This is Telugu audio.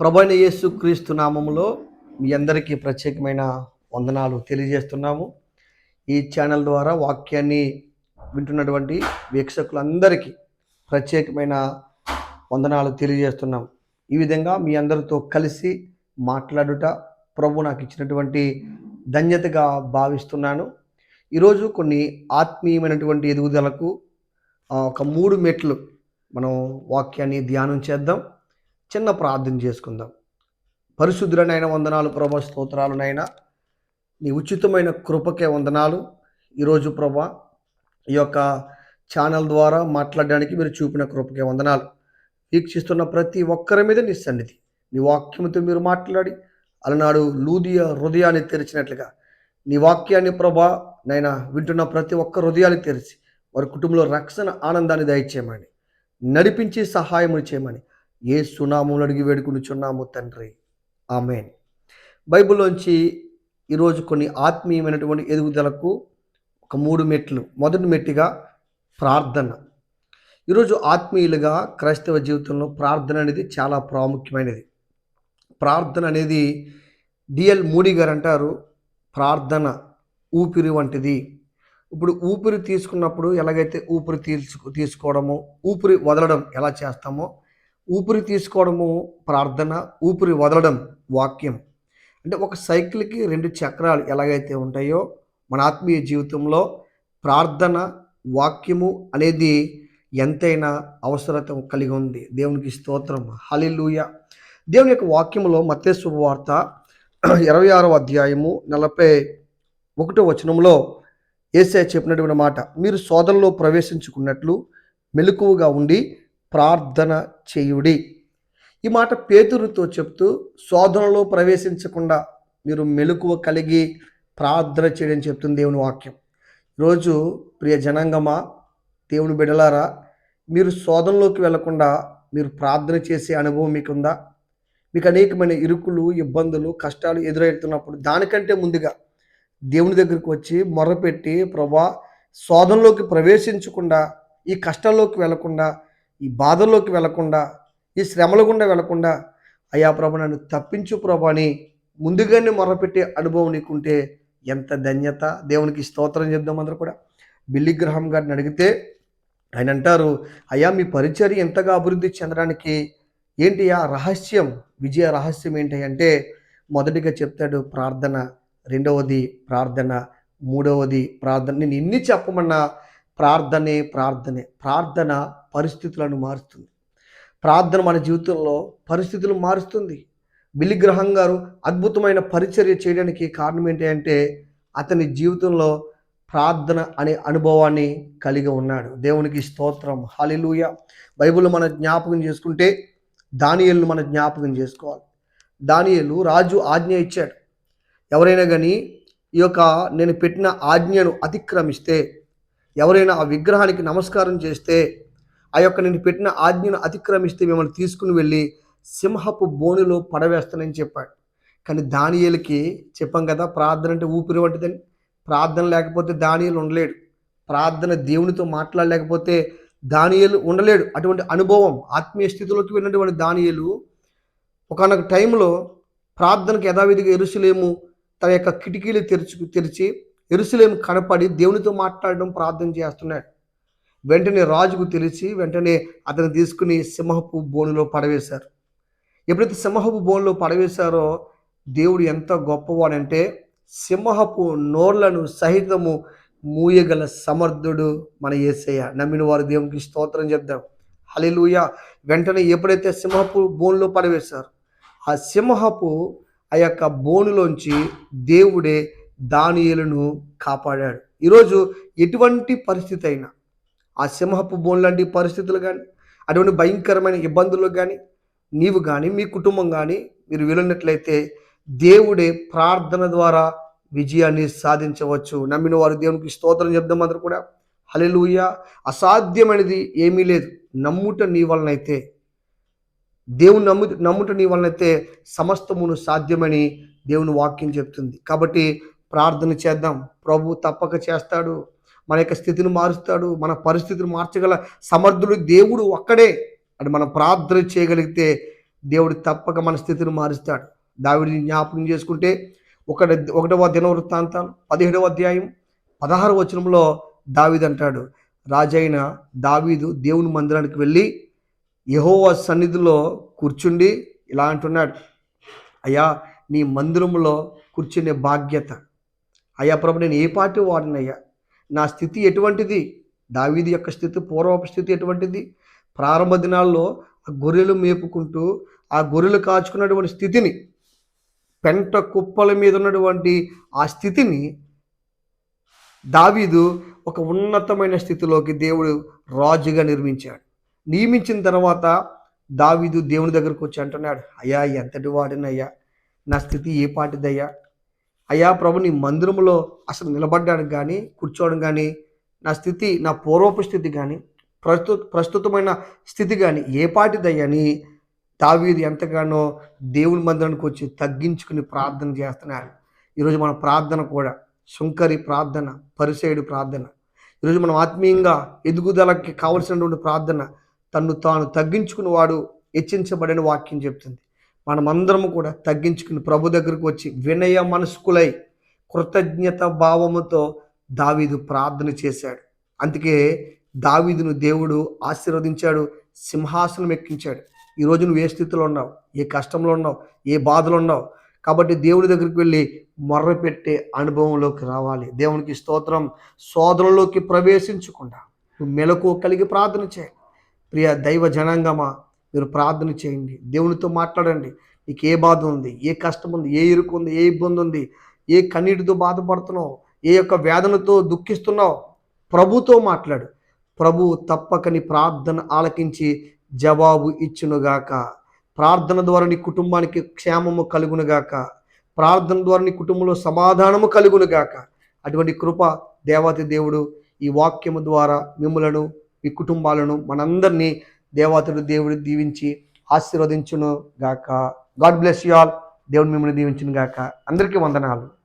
ప్రభైన యేసు క్రీస్తు నామములో మీ అందరికీ ప్రత్యేకమైన వందనాలు తెలియజేస్తున్నాము. ఈ ఛానల్ ద్వారా వాక్యాన్ని వింటున్నటువంటి వీక్షకులందరికీ ప్రత్యేకమైన వందనాలు తెలియజేస్తున్నాం ఈ విధంగా మీ అందరితో కలిసి మాట్లాడుట ప్రభు నాకు ఇచ్చినటువంటి ధన్యతగా భావిస్తున్నాను. ఈరోజు కొన్ని ఆత్మీయమైనటువంటి ఎదుగుదలకు ఒక మూడు మెట్లు మనం వాక్యాన్ని ధ్యానం చేద్దాం. చిన్న ప్రార్థన చేసుకుందాం. పరిశుద్ధులనైన వందనాలు ప్రభా స్తోత్రాలనైనా. నీ ఉచితమైన కృపకే వందనాలు. ఈరోజు ప్రభా ఈ యొక్క ఛానల్ ద్వారా మాట్లాడడానికి మీరు చూపిన కృపకే వందనాలు. వీక్షిస్తున్న ప్రతి ఒక్కరి మీద నీ సన్నిధి. నీ వాక్యంతో మీరు మాట్లాడి అలనాడు లూదియ హృదయాన్ని తెరిచినట్లుగా. నీ వాక్యాన్ని ప్రభా నైనా వింటున్న ప్రతి ఒక్క హృదయాన్ని తెరిచి వారి కుటుంబంలో రక్షణ ఆనందాన్ని దయచేయమని. నడిపించి సహాయము చేయమని. ఏ సునామములు అడిగి వేడుకునిచున్నాము తండ్రి. ఆమెన్. బైబిల్లోంచి ఈరోజు కొన్ని ఆత్మీయమైనటువంటి ఎదుగుదలకు ఒక మూడు మెట్లు. మొదటి మెట్టిగా ప్రార్థన. ఈరోజు ఆత్మీయులుగా క్రైస్తవ జీవితంలో ప్రార్థన అనేది చాలా ప్రాముఖ్యమైనది. ప్రార్థన అనేది డిఎల్ మూడి గారు అంటారు ప్రార్థన ఊపిరి వంటిది. ఇప్పుడు ఊపిరి తీసుకున్నప్పుడు ఎలాగైతే ఊపిరి తీసుకు తీసుకోవడము ఊపిరి వదలడం ఎలా చేస్తామో ఊపిరి తీసుకోవడము ప్రార్థన ఊపిరి వదలడం వాక్యం. అంటే ఒక సైకిల్కి రెండు చక్రాలు ఎలాగైతే ఉంటాయో మన ఆత్మీయ జీవితంలో ప్రార్థన వాక్యము అనేది ఎంతైనా అవసరత కలిగి ఉంది. దేవునికి స్తోత్రం. హలిలూయ దేవుని యొక్క వాక్యంలో మత్తేశ్వ శుభవార్త ఇరవై ఆరో అధ్యాయము నలభై ఒకటో వచనంలో ఏసే చెప్పినటువంటి మాట మీరు సోదరులో ప్రవేశించుకున్నట్లు మెలకువగా ఉండి ప్రార్థన చేయుడి. ఈ మాట పేతురుతో చెప్తూ శోధనలో ప్రవేశించకుండా మీరు మెలకువ కలిగి ప్రార్థన చేయడం చెప్తుంది దేవుని వాక్యం. ఈరోజు ప్రియ జనాంగమా దేవుని బిడలారా మీరు శోధనలోకి వెళ్ళకుండా మీరు ప్రార్థన చేసే అనుభవం మీకుందా? మీకు అనేకమైన ఇరుకులు ఇబ్బందులు కష్టాలు ఎదురవుతున్నప్పుడు దానికంటే ముందుగా దేవుని దగ్గరికి వచ్చి మొర్రపెట్టి ప్రభా శోధనలోకి ప్రవేశించకుండా ఈ కష్టాల్లోకి వెళ్ళకుండా ఈ బాధల్లోకి వెళ్ళకుండా ఈ శ్రమల గుండా వెళ్ళకుండా అయ్యా ప్రభు నన్ను తప్పించు ప్రభు అని ముందుగానే మొరపెట్టే అనుభవం నీకుంటే ఎంత ధన్యత. దేవునికి స్తోత్రం చెప్దాం అందరూ కూడా. బిల్లి గ్రహం గారిని అడిగితే ఆయన అంటారు అయ్యా మీ పరిచర్య ఎంతగా అభివృద్ధి చెందడానికి ఏంటి ఆ రహస్యం? విజయ రహస్యం ఏంటి? అంటే మొదటిగా చెప్తాడు ప్రార్థన రెండవది ప్రార్థన మూడవది ప్రార్థన. నేను ఎన్ని చెప్పమన్నా ప్రార్థనే ప్రార్థనే ప్రార్థన పరిస్థితులను మారుస్తుంది. ప్రార్థన మన జీవితంలో పరిస్థితులు మారుస్తుంది. బిలిగ్రహం గారు అద్భుతమైన పరిచర్య చేయడానికి కారణం ఏంటి అంటే అతని జీవితంలో ప్రార్థన అనే అనుభవాన్ని కలిగి ఉన్నాడు. దేవునికి స్తోత్రం. హాలిలూయ బైబిల్ మన జ్ఞాపకం చేసుకుంటే దానియలను మన జ్ఞాపకం చేసుకోవాలి. దానియలు రాజు ఆజ్ఞ ఇచ్చాడు. ఎవరైనా కానీ ఈ యొక్క నేను పెట్టిన ఆజ్ఞను అతిక్రమిస్తే ఎవరైనా ఆ విగ్రహానికి నమస్కారం చేస్తే ఆ యొక్క నేను పెట్టిన ఆజ్ఞను అతిక్రమిస్తే మిమ్మల్ని తీసుకుని వెళ్ళి సింహపు బోనులో పడవేస్తానని చెప్పాడు. కానీ దానియలకి చెప్పాం కదా ప్రార్థన అంటే ఊపిరి వంటిదని. ప్రార్థన లేకపోతే దానియలు ఉండలేడు. ప్రార్థన దేవునితో మాట్లాడలేకపోతే దానియలు ఉండలేడు. అటువంటి అనుభవం ఆత్మీయ స్థితిలోకి వెళ్ళినటువంటి దానియలు ఒకనొక టైంలో ప్రార్థనకు యథావిధిగా ఎరుసలేము తన యొక్క కిటికీలు తెరుచు తెరిచి ఎరుసలేం కనపడి దేవునితో మాట్లాడడం ప్రార్థన చేస్తున్నాడు. వెంటనే రాజుకు తెలిసి వెంటనే అతను తీసుకుని సింహపు బోనులో పడవేశారు. ఎప్పుడైతే సింహపు బోన్లో పడవేశారో దేవుడు ఎంత గొప్పవాడంటే సింహపు నోర్లను సహితము మూయగల సమర్థుడు మన యేసయ్య నమ్మిన వారు దేవునికి స్తోత్రం చెప్దాం. హలిలుయ వెంటనే ఎప్పుడైతే సింహపు బోన్లో పడవేశారు ఆ సింహపు ఆ యొక్క బోనులోంచి దేవుడే దానియలను కాపాడాడు. ఈరోజు ఎటువంటి పరిస్థితి అయినా ఆ సింహపు బోన్ లాంటి పరిస్థితులు కానీ అటువంటి భయంకరమైన ఇబ్బందులు కానీ నీవు కానీ మీ కుటుంబం కానీ మీరు వెళ్ళినట్లయితే దేవుడే ప్రార్థన ద్వారా విజయాన్ని సాధించవచ్చు. నమ్మిన వారు దేవునికి స్తోత్రం చెప్దాం అందరూ కూడా. హలెలుయ అసాధ్యమైనది ఏమీ లేదు. నమ్ముట నీ వలనైతే దేవుని నమ్ము నమ్ముట నీ వలనైతే సమస్తమును సాధ్యమని దేవుని వాక్యం చెప్తుంది. కాబట్టి ప్రార్థన చేద్దాం. ప్రభు తప్పక చేస్తాడు. మన యొక్క స్థితిని మారుస్తాడు. మన పరిస్థితిని మార్చగల సమర్థుడు దేవుడు ఒక్కడే అని మనం ప్రార్థన చేయగలిగితే దేవుడు తప్పక మన స్థితిని మారుస్తాడు. దావిడిని జ్ఞాపకం చేసుకుంటే ఒకటి ఒకటవ దినవృత్తాంతాలు పదిహేడవ అధ్యాయం పదహారు వచనంలో దావీదు అంటాడు. రాజైన దావీదు దేవుని మందిరానికి వెళ్ళి యహోవ సన్నిధిలో కూర్చుండి ఇలా అంటున్నాడు. అయ్యా నీ మందిరంలో కూర్చునే బాధ్యత అయ్యా ప్రభు నేను ఏ పార్టీ వాడినయ్యా? నా స్థితి ఎటువంటిది? దావీది యొక్క స్థితి పూర్వపు స్థితి ఎటువంటిది? ప్రారంభ దినాల్లో ఆ గొర్రెలు మేపుకుంటూ ఆ గొర్రెలు కాచుకున్నటువంటి స్థితిని పెంట కుప్పల మీద ఉన్నటువంటి ఆ స్థితిని దావీదు ఒక ఉన్నతమైన స్థితిలోకి దేవుడు రాజుగా నిర్మించాడు. నియమించిన తర్వాత దావీదు దేవుని దగ్గరకు వచ్చి అంటున్నాడు అయ్యా ఎంతటి వాడినయ్యా? నా స్థితి ఏ పాటిదయ్యా? అయ్యా ప్రభు నీ మందిరంలో అసలు నిలబడ్డానికి కానీ కూర్చోవడం కానీ నా స్థితి నా పూర్వపు స్థితి కానీ ప్రస్తు ప్రస్తుతమైన స్థితి కానీ ఏ పాటిదయ్యని దావీది ఎంతగానో దేవుని మందిరానికి వచ్చి తగ్గించుకుని ప్రార్థన చేస్తున్నారు ఈరోజు మన ప్రార్థన కూడా శుంకరి ప్రార్థన పరిసేయుడు ప్రార్థన. ఈరోజు మనం ఆత్మీయంగా ఎదుగుదలకి కావలసినటువంటి ప్రార్థన తన్ను తాను తగ్గించుకుని వాడు హెచ్చించబడని వాక్యం చెప్తుంది. మనమందరము కూడా తగ్గించుకుని ప్రభు దగ్గరకు వచ్చి వినయ మనస్కులై కృతజ్ఞత భావముతో దావీదు ప్రార్థన చేశాడు. అందుకే దావీదును దేవుడు ఆశీర్వదించాడు సింహాసనం ఎక్కించాడు. ఈరోజు నువ్వు ఏ స్థితిలో ఉన్నావు? ఏ కష్టంలో ఉన్నావు? ఏ బాధలో ఉన్నావు? కాబట్టి దేవుడి దగ్గరికి వెళ్ళి మొర్ర పెట్టే అనుభవంలోకి రావాలి. దేవునికి స్తోత్రం. సోదరులోకి ప్రవేశించకుండా నువ్వు మెలకు కలిగి ప్రార్థన చేయాలి ప్రియ దైవ జనాంగమా మీరు ప్రార్థన చేయండి. దేవునితో మాట్లాడండి. నీకు ఏ బాధ ఉంది? ఏ కష్టం ఉంది? ఏ ఇరుకు ఉంది? ఏ ఇబ్బంది ఉంది? ఏ కన్నీటితో బాధపడుతున్నావు? ఏ యొక్క వేదనతో దుఃఖిస్తున్నావు? ప్రభుతో మాట్లాడు. ప్రభు తప్పక నీ ప్రార్థన ఆలకించి జవాబు ఇచ్చునుగాక. ప్రార్థన ద్వారా నీ కుటుంబానికి క్షేమము కలుగునుగాక. ప్రార్థన ద్వారా నీ కుటుంబంలో సమాధానము కలుగునుగాక. అటువంటి కృప దేవాతి దేవుడు ఈ వాక్యము ద్వారా మిమ్మలను మీ కుటుంబాలను మనందరినీ దేవాతుడు దేవుడు దీవించి ఆశీర్వదించును గాక. గాడ్ బ్లెస్ యు ఆల్ దేవుడు మిమ్మల్ని దీవించును గాక. అందరికీ వందనాలు.